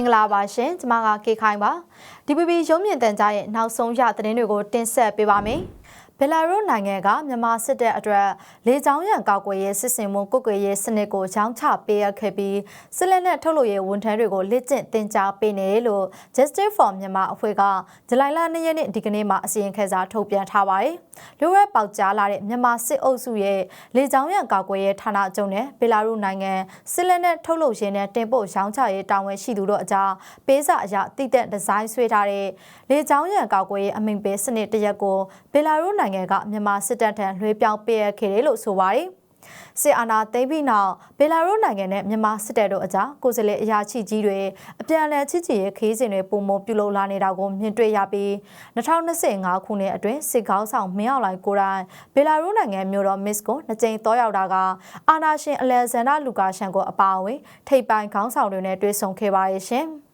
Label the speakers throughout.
Speaker 1: င်္ဂလာပါရှင်ကျမကကေခိုင်ပါ DPP ရုံးမြင့်တန်ကြားရဲ့နောက်ဆုံးရသတင်းတွေကိုတင်ဆက်ပေးပါမယ် ဘယ်လာရုစ်နိုင်ငံကမြန်မာစစ်တပ်အတွက်လေကြောင်းရန်ကောက်ွယ်ရေးစစ်စင်မှုကုတ်ကွယ်ရေးစနစ်ကိုရောင်းချပေးအပ်ခဲ့ပြီးစစ်လက်နက်ထုတ်လုပ်ရေးဝန်ထမ်းတွေကိုလက်ကျင့်တင် जा ပေးနေတယ်လို့ Justice for Myanmar အဖွဲ့ကဇူလိုင်လ2ရက်နေ့ဒီကနေ့မှာအစီရင်ခံစာထုတ်ပြန်ထားပါတယ်။လူရဲပေါက်ကြားလာတဲ့မြန်မာစစ်အုပ်စုရဲ့လေကြောင်းရန်ကောက်ွယ်ရေးဌာနအကျုံနဲ့ဘယ်လာရုစ်နိုင်ငံစစ်လက်နက်ထုတ်လုပ်ရေးနဲ့တင်ပို့ရောင်းချရေးတာဝန်ရှိသူတို့အကြားပေးစာအရတည်တဲ့ဒီဇိုင်းဆွဲထားတဲ့လေကြောင်းရန်ကောက်ွယ်ရေးအမိန့်ပေးစနစ်တစ်ရက်ကိုဘယ်လာရုစ်နိုင်ငံကမြန်မာစစ်တပ်ထံလွှဲပြောင်းပေးအပ်ခဲ့တယ်လို့ဆိုပါတယ်။စစ်အာဏာသိမ်းပြီးနောက်ဘယ်လာရုစ်နိုင်ငံနဲ့မြန်မာစစ်တပ်တို့အကြားကိုယ်စားလှယ်အရာရှိကြီးတွေအပြန်အလှန်ချစ်ကြည်ရေးခီးစဉ်တွေပုံမပြုလုပ်လာနေတာကိုမြင်တွေ့ရပြီး2025ခုနှစ်အတွင်းစစ်ကောင်းဆောင်မင်းအောင်လှိုင်ကိုတိုင်ဘယ်လာရုစ်နိုင်ငံမြို့တော်မစ်ကိုနှစ်ကြိမ်တောရောက်တာကအာနာရှင်အလက်ဇန်ဒါလူကာရှန်ကိုအပါအဝင်ထိပ်ပိုင်းခေါင်းဆောင်တွေနဲ့တွေ့ဆုံခဲ့ပါရဲ့ရှင်။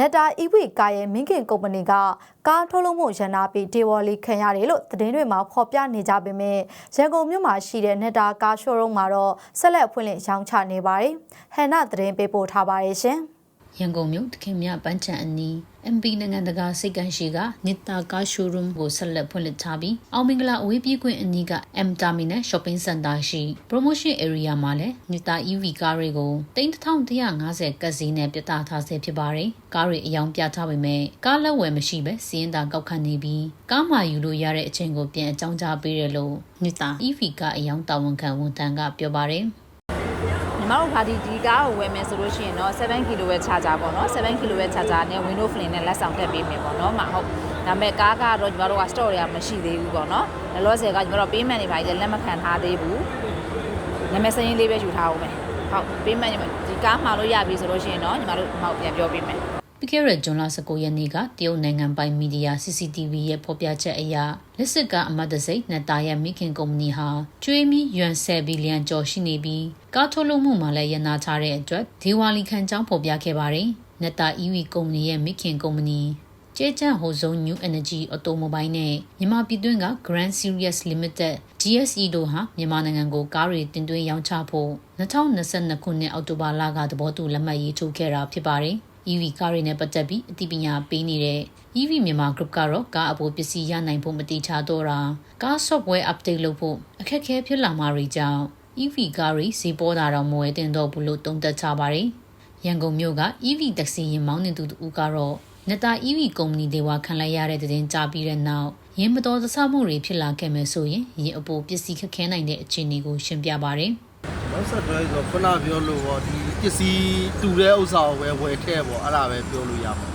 Speaker 1: နက်တာအီဝီကာရဲ့မင်းခင်ကုမ္ပဏီကကားထုတ်လုပ်မှုရန်နာပြီးဒေဝလီခံရတယ်လို့သတင်းတွေမှာဖော်ပြနေကြပေမဲ့ရန်ကုန်မြို့မှာရှိတဲ့နက်တာကားရှိုးရုံးမှာတော့ဆက်လက်ဖွင့်လှစ်ရောင်းချနေပါတယ်။ဟန်နာသတင်းပေးပို့ထားပါရဲ့ရှင်။
Speaker 2: ရန်ကုန်မြို့တခင်မြပန်းချံအနီး MP နိုင်ငံတကာစိတ်ကန်းရှိကနစ်တာကားရှိုးရုံးကိုဆက်လက်ဖွင့်လှစ်ထားပြီးအောင်မင်္ဂလာအဝေးပြေးကွင်းအနီးက M Terminal Shopping Center ရှိ Promotion Area မှာလည်းနစ်တာ EV ကားတွေကို3150ကတ်စီနဲ့ပြသထားဆဲဖြစ်ပါတယ်။ကားတွေအယောင်ပြထားပေမဲ့ကားလက်ဝယ်မရှိပဲစီးရင်သာကောက်ခံနေပြီးကားမှယူလို့ရတဲ့အချိန်ကိုပြန်အကြောင်းကြားပေးတယ်လို့နစ်တာ EV ကအယောင်တာဝန်ခံဝန်ထမ်းကပြောပါတယ်။
Speaker 3: ညီ မတို့ဗာဒီဒီကားကိုဝယ်မယ်ဆိုလို့ရှိရင်တော့7 kW charger ပေါ့နော်7 kW charger နဲ့ window flame နဲ့လက်ဆောင်ထည့်ပေးမယ်ပေါ့နော်မဟုတ်ဒါပေမဲ့ကားကတော့ညီမတို့က store တွေကမရှိသေးဘူးပေါ့နော်လောလောဆယ်ကညီမတို့ payment တွေပါကြီးလက်မခံထားသေးဘူးနာမည်စရင်းလေးပဲယူထားအောင်မယ်ဟုတ် payment ဒီကားမှာလို့ရပြီဆိုလို့ရှိရင်တော့ညီမတို့ဟောက်ပြန်ပြောပေးမယ်
Speaker 2: ပြီးခဲ့တဲ့ဇွန်လ19ရက်နေ့ကတရုတ်နိုင်ငံပိုင်မီဒီယာ CCTV ရဲ့ဖော်ပြချက်အရလက်စစ်ကအမတ်တစိတ်နှစ်တာရဲ့မိခင်ကုမ္ပဏီဟာကျွေးမီယွမ်10ဘီလီယံကျော်ရှိနေပြီးကားထုတ်လုပ်မှုမှာလည်းရနာထားတဲ့အတွက်ဒေဝါလီခံကြောင်းဖော်ပြခဲ့ပါတယ်။နှစ်တာ EV ကုမ္ပဏီရဲ့မိခင်ကုမ္ပဏီကျဲချန်ဟိုဇုံ New Energy Automobile နဲ့မြန်မာပြည်တွင်းက Grand Series Limited GSE တို့ဟာမြန်မာနိုင်ငံကိုကားတွေတင်သွင်းရောင်းချဖို့2022ခုနှစ်အောက်တိုဘာလကသဘောတူလက်မှတ်ရေးထိုးခဲ့တာဖြစ်ပါတယ်။ EV ကားတွေနဲ့ပတ်သက်ပြီးအသိပညာပေးနေတဲ့ EV မြန်မာ group ကတော့ကားအပေါ်ပစ္စည်းရနိုင်ဖို့မတိချတော့တာကား software update လုပ်ဖို့အခက်အခဲဖြစ်လာမှာတွေကြောင့် EV ကားတွေဈေးပေါ်တာတော့မဝယ်တင်တော့ဘူးလို့သုံးသပ်ကြပါတယ်။ရန်ကုန်မြို့က EV တက္ကစီရင်မောင်းနေသူတူကတော့နတာ EV ကုမ္ပဏီတွေဝါခံလိုက်ရတဲ့တဲ့တင်ကြားပြီးတဲ့နောက်ရင်းမတော်တဆမှုတွေဖြစ်လာခဲ့မယ်ဆိုရင်ရင်အပေါ်ပစ္စည်းခက်ခဲနိုင်တဲ့အခြေအနေကိုရှင်းပြပါတယ်။
Speaker 4: နောက်ဆက်တွဲဆိုခုနပြောလို့ပေါ့ဒီပစ္စည်းတူတဲ့ဥစ္စာကိုပဲဝယ်ထည့်ပေါ့အဲ့ဒါပဲပြောလို့ရမှာ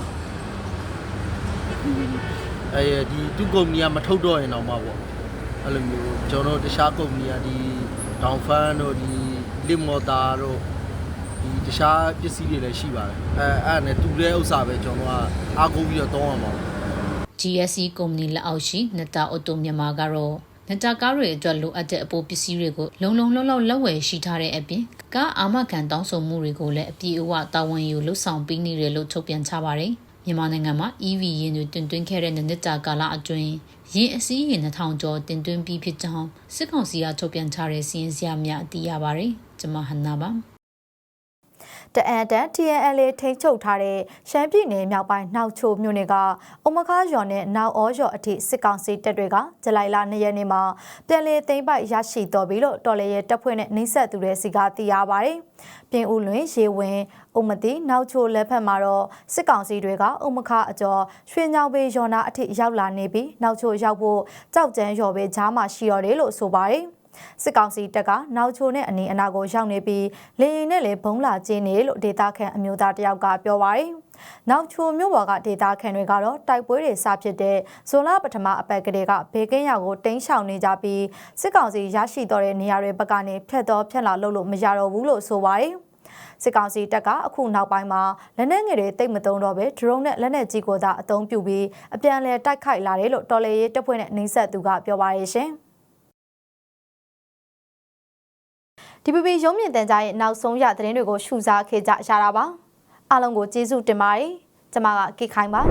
Speaker 4: အဲဒီတူကုမ္ပဏီကမထုတ်တော့ရင်တော့မှပေါ့အဲ့လိုမျိုးကျွန်တော်တို့တခြားကုမ္ပဏီကဒီဒေါင်ဖန်တို့ဒီလစ်မော်တာတို့ဒီတခြားပစ္စည်းတွေလည်းရှိပါတယ်အဲအဲ့ဒါနဲ့တူတဲ့ဥစ္စာပဲကျွန်တော်ကအားကိုးပြီးတော့တောင်းရမှာပေါ့
Speaker 2: GSE ကုမ္ပဏီလက်အောက်ရှိနတာအော်တိုမြန်မာကတော့ နတာကားတွေအတွက်လိုအပ်တဲ့အပိုးပစ္စည်းတွေကိုလုံလုံလောက်လောက်လက်ဝယ်ရှိထားတဲ့အပြင်ကားအာမခံတောင်းဆိုမှုတွေကိုလည်းအပြည့်အဝတာဝန်ယူလှုပ်ဆောင်ပေးနေတယ်လို့ထုတ်ပြန်ချပါတယ်။မြန်မာနိုင်ငံမှာ EV ယာဉ်တွေတင်သွင်းခဲ့တဲ့နှစ်တာကာလအတွင်းယာဉ်အစီးရေ2000ကျော်တင်သွင်းပြီးဖြစ်ကြောင်းစစ်ကောင်စီကထုတ်ပြန်ထားတဲ့စီးရင်စရာများအသိရပါတယ်။ကျွန်မဟန်နာပါ။
Speaker 1: တအန်တန် TNLA ထိန်းချုပ်ထားတဲ့ရှမ်းပြည်နယ်မြောက်ပိုင်းနှောက်ချိုမြို့နယ်ကအုံမခါရွာနဲ့နောက်အောရွာအထိစစ်ကောင်စီတပ်တွေကဇူလိုင်လ2ရက်နေ့မှာပြန်လည်သိမ်းပိုက်ရရှိတော်ပြီလို့တော်လေရဲ့တပ်ဖွဲ့နဲ့နှိစက်သူတွေစီကသိရပါတယ်။ပြင်ဦးလွင်ရေဝင်အုံမတိနောက်ချိုလက်ဖက်မှာတော့စစ်ကောင်စီတွေကအုံမခအကျော်ရွှေညောင်ပေရွာနာအထိရောက်လာနေပြီးနောက်ချိုရောက်ဖို့ကြောက်ကြမ်းရွာပဲကြားမှာရှိရတယ်လို့ဆိုပါတယ်။ စစ်ကောင်စီတပ်ကနောက်ချိုနဲ့အနီးအနားကိုရောက်နေပြီးလေရင်နဲ့လည်းဘုံလာကျင်းနေလို့ဒေတာခန်အမျိုးသားတယောက်ကပြောပါရယ်နောက်ချိုမြို့ပေါ်ကဒေတာခန်တွေကတော့တိုက်ပွဲတွေစဖြစ်တဲ့ဇွန်လပထမအပတ်ကလေးကဘေကင်းရောက်ကိုတင်းရှောင်နေကြပြီးစစ်ကောင်စီရရှိတော့တဲ့နေရာတွေဘက်ကနေဖျက်တော့ဖျက်လာလို့လို့မရတော့ဘူးလို့ဆိုပါရယ်စစ်ကောင်စီတပ်ကအခုနောက်ပိုင်းမှာလက်နက်ငယ်တွေတိတ်မသုံးတော့ပဲဒရုန်းနဲ့လက်နက်ကြီးကိုသာအသုံးပြုပြီးအပြန်အလှန်တိုက်ခိုက်လာတယ်လို့တော်လေရေးတပ်ဖွဲ့နဲ့နှိစက်သူကပြောပါရရှင်။ DPP ရုံးမြင့်တန်ကြားရဲ့နောက်ဆုံးရသတင်းတွေကိုရှုစားခဲ့ကြရတာပါအားလုံးကိုကျေးဇူးတင်ပါတယ်ကျမကကိခိုင်ပါ